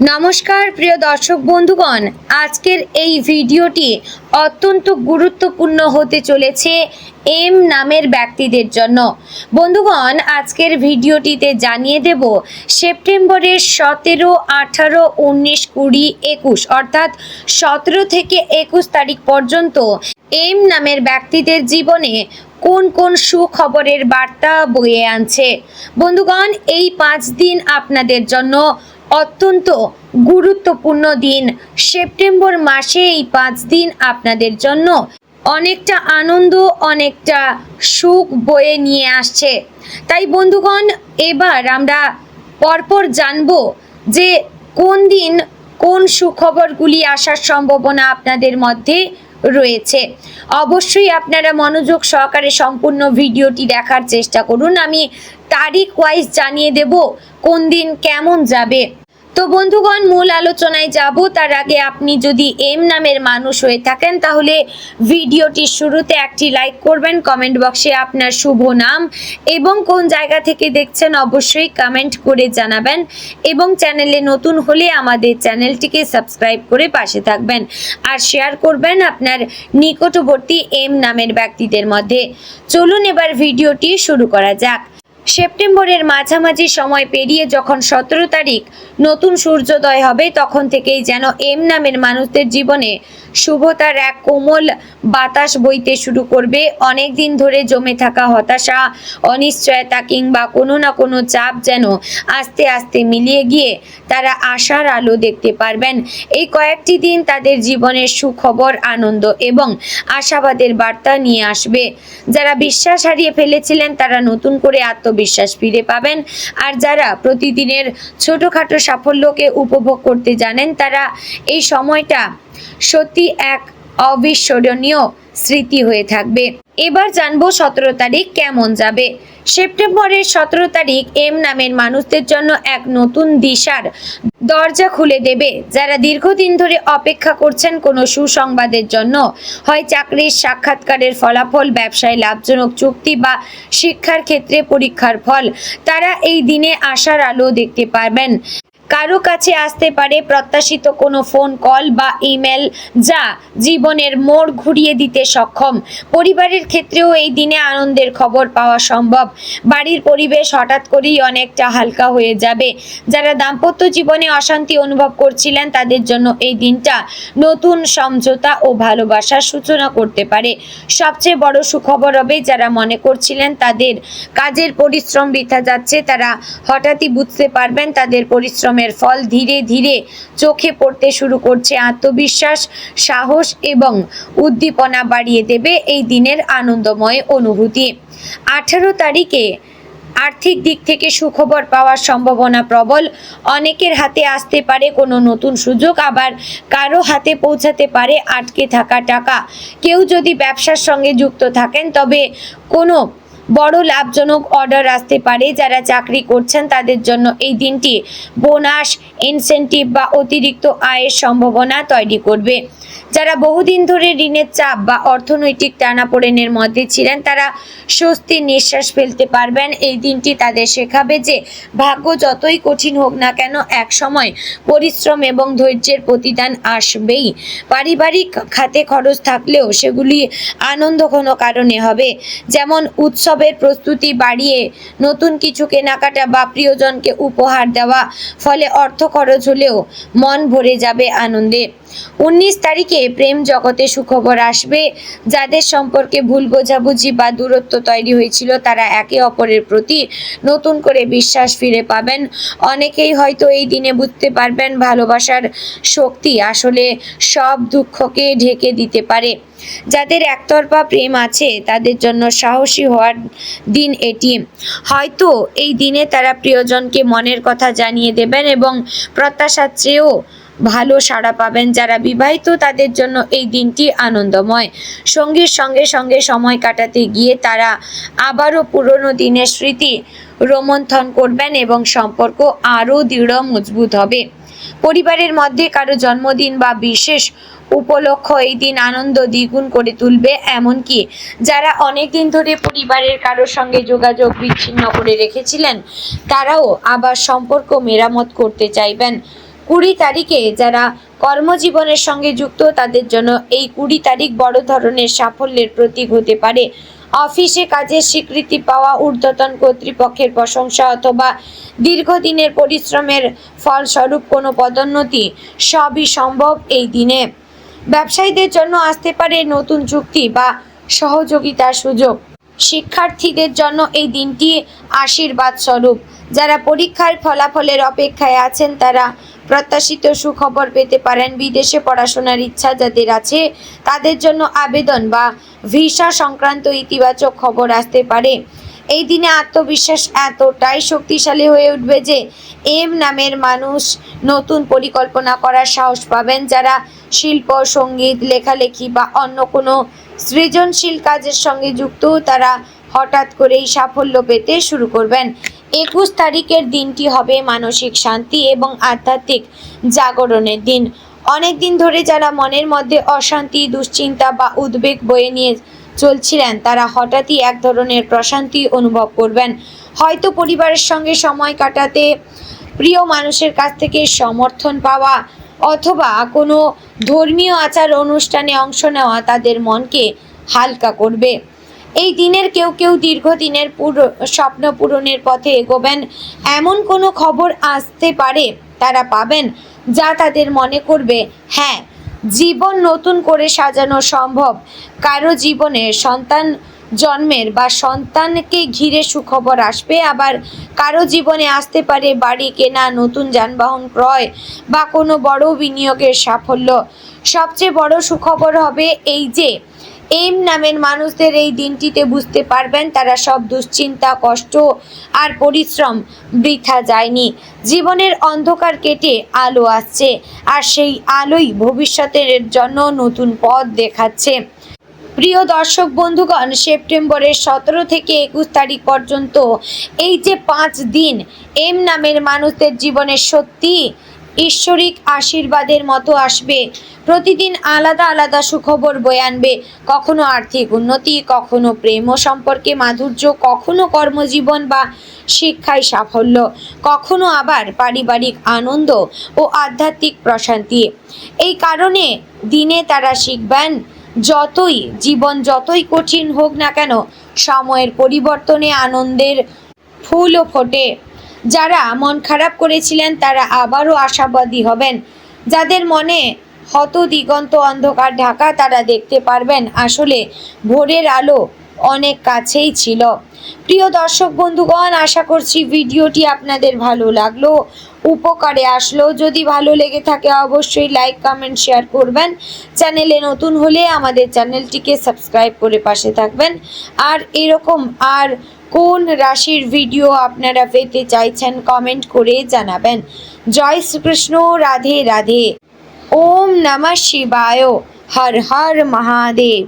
নমস্কার, প্রিয় দর্শক বন্ধুগণ। আজকের এই ভিডিওটি অত্যন্ত গুরুত্বপূর্ণ হতে চলেছে এম নামের ব্যক্তিদের জন্য। বন্ধুগণ, আজকের ভিডিওটিতে জানিয়ে দেব, সেপ্টেম্বরের সতেরো, আঠারো, উনিশ, কুড়ি, একুশ, অর্থাৎ সতেরো থেকে একুশ তারিখ পর্যন্ত এম নামের ব্যক্তিদের জীবনে কোন কোন সুখবরের বার্তা বয়ে আনছে। বন্ধুগণ, এই পাঁচ দিন আপনাদের জন্য অত্যন্ত গুরুত্বপূর্ণ দিন। সেপ্টেম্বর মাসে এই পাঁচ দিন আপনাদের জন্য অনেকটা আনন্দ, অনেকটা সুখ বয়ে নিয়ে আসছে। তাই বন্ধুগণ, এবার আমরা পরপর জানব যে কোন দিন কোন সুখবরগুলি আসার সম্ভাবনা আপনাদের মধ্যে রয়েছে। অবশ্যই আপনারা মনোযোগ সহকারে সম্পূর্ণ ভিডিওটি দেখার চেষ্টা করুন। আমি তারিখ ওয়াইজ জানিয়ে দেব কোন দিন কেমন যাবে। তো বন্ধুগণ, মূল আলোচনায় যাব। তার আগে আপনি যদি এম নামের মানুষ হয়ে থাকেন, তাহলে ভিডিওটির শুরুতে একটি লাইক করবেন, কমেন্ট বক্সে আপনার শুভ নাম এবং কোন জায়গা থেকে দেখছেন অবশ্যই কমেন্ট করে জানাবেন এবং চ্যানেলে নতুন হলে আমাদের চ্যানেলটিকে সাবস্ক্রাইব করে পাশে থাকবেন আর শেয়ার করবেন আপনার নিকটবর্তী এম নামের ব্যক্তিদের মধ্যে। চলুন এবার ভিডিওটি শুরু করা যাক। সেপ্টেম্বরের মাঝামাঝি সময় পেরিয়ে যখন সতেরো তারিখ নতুন সূর্যোদয় হবে, তখন থেকেই যেন এম নামের মানুষদের জীবনে শুভতার এক কোমল বাতাস বইতে শুরু করবে। অনেক দিন ধরে জমে থাকা হতাশা, অনিশ্চয়তা কিংবা কোনো না কোনো চাপ যেন আস্তে আস্তে মিলিয়ে গিয়ে তারা আশার আলো দেখতে পারবেন। এই কয়েকটি দিন তাদের জীবনের সুখবর, আনন্দ এবং আশাবাদের বার্তা নিয়ে আসবে। যারা বিশ্বাস হারিয়ে ফেলেছিলেন, তারা নতুন করে আত্মবিশ্বাস ফিরে পাবেন। আর যারা প্রতিদিনের ছোটোখাটো সাফল্যকে উপভোগ করতে জানেন, তারা এই সময়টা সত্যি এক অবিস্মরণীয় স্মৃতি হয়ে থাকবে। এবার জানব সতেরো তারিখ কেমন যাবে। সেপ্টেম্বরের সতেরো তারিখ এম নামের মানুষদের জন্য এক নতুন দিশার দরজা খুলে দেবে, যারা দীর্ঘদিন ধরে অপেক্ষা করছেন কোনো সুসংবাদের জন্য। হয় চাকরির সাক্ষাৎকারের ফলাফল, ব্যবসায় লাভজনক চুক্তি বা শিক্ষার ক্ষেত্রে পরীক্ষার ফল। তারা এই দিনে আশার আলো দেখতে পারবেন। কারও কাছে আসতে পারে প্রত্যাশিত কোনো ফোন কল বা ইমেল যা জীবনের মোড় ঘুরিয়ে দিতে সক্ষম। পরিবারের ক্ষেত্রেও এই দিনে আনন্দের খবর পাওয়া সম্ভব। বাড়ির পরিবেশ হঠাৎ করেই অনেকটা হালকা হয়ে যাবে। যারা দাম্পত্য জীবনে অশান্তি অনুভব করছিলেন, তাদের জন্য এই দিনটা নতুন সমঝোতা ও ভালোবাসার সূচনা করতে পারে। সবচেয়ে বড় সুখবর হবে, যারা মনে করছিলেন তাদের কাজের পরিশ্রম বৃথা যাচ্ছে, তারা হঠাৎই বুঝতে পারবেন তাদের পরিশ্রমের ফল ধীরে ধীরে চোখে পড়তে শুরু করছে আত্মবিশ্বাস, সাহস এবং উদ্দীপনা বাড়িয়ে দেবে এই দিনের আনন্দময় অনুভূতি। আঠারো তারিখে আর্থিক দিক থেকে সুখবর পাওয়ার সম্ভাবনা প্রবল। অনেকের হাতে আসতে পারে কোনো নতুন সুযোগ, আবার কারও হাতে পৌঁছাতে পারে আটকে থাকা টাকা। কেউ যদি ব্যবসার সঙ্গে যুক্ত থাকেন, তবে কোনো বড় লাভজনক অর্ডার আসতে পারে। যারা চাকরি করছেন, তাদের জন্য এই দিনটি বোনাস ইনসেনটিভ বা অতিরিক্ত আয়ের সম্ভাবনা তৈরি করবে। যারা বহুদিন ধরে ঋণের চাপ বা অর্থনৈতিক টানাপোড়েনের মধ্যে ছিলেন, তারা স্বস্তির নিঃশ্বাস ফেলতে পারবেন। এই দিনটি তাদের শেখাবে যে ভাগ্য যতই কঠিন হোক না কেন এক সময় পরিশ্রম এবং ধৈর্যের প্রতিদান আসবেই। পারিবারিক খাতে খরচ থাকলেও সেগুলি আনন্দ কোনো কারণে হবে। যেমন উৎসবের প্রস্তুতি বাড়িয়ে নতুন কিছু কেনাকাটা বা প্রিয়জনকে উপহার দেওয়া, ফলে অর্থ খরচ হলেও মন ভরে যাবে আনন্দে। উনিশ তারিখে প্রেম জগতে সুখবর আসবে। যাদের সম্পর্কে ভুল বোঝাবুঝি বা দূরত্ব তৈরি হয়েছিল, তারা একে অপরের প্রতি নতুন করে বিশ্বাস ফিরে পাবেন। অনেকেই হয়তো এই দিনে বুঝতে পারবেন, ভালোবাসার শক্তি আসলে সব দুঃখকে ঢেকে দিতে পারে। যাদের একতরফা প্রেম আছে, তাদের জন্য সাহসী হওয়ার দিন এটি। হয়তো এই দিনে তারা প্রিয়জনকে মনের কথা জানিয়ে দেবেন এবং প্রত্যাশার চেয়েও ভালো সাড়া পাবেন যারা বিবাহিত, তাদের জন্য এই দিনটি আনন্দময়। সঙ্গীর সঙ্গে সঙ্গে সময় কাটাতে গিয়ে তারা আবারও পুরনো দিনের স্মৃতি রোমন্থন করবেন এবং সম্পর্ক আরও দৃঢ়, মজবুত হবে। পরিবারের মধ্যে কারও জন্মদিন বা বিশেষ উপলক্ষ এই দিন আনন্দ দ্বিগুণ করে তুলবে এমনকি যারা অনেক দিন ধরে পরিবারের কারোর সঙ্গে যোগাযোগ বিচ্ছিন্ন করে রেখেছিলেন, তারাও আবার সম্পর্ক মেরামত করতে চাইবেন। কুড়ি তারিখে যারা কর্মজীবনের সঙ্গে যুক্ত, তাদের জন্য এই কুড়ি তারিখ বড় ধরনের সাফল্যের প্রতীক হতে পারে। অফিসে কাজের স্বীকৃতি পাওয়া ঊর্ধ্বতন কর্তৃপক্ষের প্রশংসা অথবা দীর্ঘদিনের পরিশ্রমের ফলস্বরূপ কোনো পদোন্নতি সবই সম্ভব এই দিনে। ব্যবসায়ীদের জন্য আসতে পারে নতুন চুক্তি বা সহযোগিতার সুযোগ। শিক্ষার্থীদের জন্য এই দিনটি আশীর্বাদ স্বরূপ। যারা পরীক্ষার ফলাফলের অপেক্ষায় আছেন, তারা প্রত্যাশিত সুখবর পেতে পারেন। বিদেশে পড়াশোনার ইচ্ছা যাদের আছে, তাদের জন্য আবেদন বা ভিসা সংক্রান্ত ইতিবাচক খবর আসতে পারে। এই দিনে আত্মবিশ্বাস এতটাই শক্তিশালী হয়ে উঠবে যে, এম নামের মানুষ নতুন পরিকল্পনা করার সাহস পাবেন। যারা শিল্প, সংগীত, লেখালেখি বা অন্য কোনো সৃজনশীল কাজের সঙ্গে যুক্ত তারা হঠাৎ করেই সাফল্য পেতে শুরু করবেন। একুশ তারিখের দিনটি হবে মানসিক শান্তি এবং আধ্যাত্মিক জাগরণের দিন। অনেক দিন ধরে যারা মনের মধ্যে অশান্তি, দুশ্চিন্তা বা উদ্বেগ বয়ে নিয়ে চলছিলেন, তারা হঠাৎই এক ধরনের প্রশান্তি অনুভব করবেন। হয়তো পরিবারের সঙ্গে সময় কাটাতে প্রিয় মানুষের কাছ থেকে সমর্থন পাওয়া অথবা কোনো ধর্মীয় আচার অনুষ্ঠানে অংশ নেওয়া তাদের মনকে হালকা করবে। এই দিনের কেউ কেউ দীর্ঘদিনের পুরো, স্বপ্ন পূরণের পথে এগোবেন। এমন কোনো খবর আসতে পারে তারা পাবেন যা তাদের মনে করবে হ্যাঁ জীবন নতুন করে সাজানো সম্ভব। কারও জীবনে সন্তান জন্মের বা সন্তানকে ঘিরে সুখবর আসবে। আবার কারও জীবনে আসতে পারে বাড়ি কেনা, নতুন যানবাহন ক্রয় বা কোনো বড় বিনিয়োগের সাফল্য। সবচেয়ে বড় সুখবর হবে এই যে, এম নামের মানুষদের এই দিনটিতে বুঝতে পারবেন তারা সব দুশ্চিন্তা, কষ্ট আর পরিশ্রম বৃথা যায়নি। জীবনের অন্ধকার কেটে আলো আসছে আর সেই আলোই ভবিষ্যতের জন্য নতুন পথ দেখাচ্ছে। প্রিয় দর্শক বন্ধুগণ, সেপ্টেম্বরের সতেরো থেকে একুশ তারিখ পর্যন্ত এই যে পাঁচ দিন, এম নামের মানুষদের জীবনে সত্যি ঈশ্বরিক আশীর্বাদের মতো আসবে। প্রতিদিন আলাদা আলাদা সুখবর বয়ে আনবে। কখনো আর্থিক উন্নতি, কখনো প্রেম ও সম্পর্কে মাধুর্য, কখনো কর্মজীবন বা শিক্ষায় সাফল্য, কখনো আবার পারিবারিক আনন্দ ও আধ্যাত্মিক প্রশান্তি। এই কারণে দিনে তারা শিখবেন যতই জীবন যতই কঠিন হোক না কেন, সময়ের পরিবর্তনে আনন্দের ফুলও ফোটে। যারা মন খারাপ করেছিলেন, তারা আবারও আশাবাদী হবেন। যাদের মনে হত দিগন্ত অন্ধকার ঢাকা, তারা দেখতে পারবেন আসলে ভোরের আলো অনেক কাছেই ছিল। প্রিয় দর্শক বন্ধুগণ, আশা করছি ভিডিওটি আপনাদের ভালো লাগল। উপকারে আসলো যদি ভালো লেগে থাকে অবশ্যই লাইক কমেন্ট শেয়ার করবেন। চ্যানেলে নতুন হলে আমাদের চ্যানেলটিকে সাবস্ক্রাইব করে পাশে থাকবেন। আর এরকম আর কোন রাশির ভিডিও আপনারা পেতে চাইছেন কমেন্ট করে জানাবেন। জয় শ্রীকৃষ্ণ, রাধে রাধে। ওম নমঃ শিবায়। হর হর মহাদেব।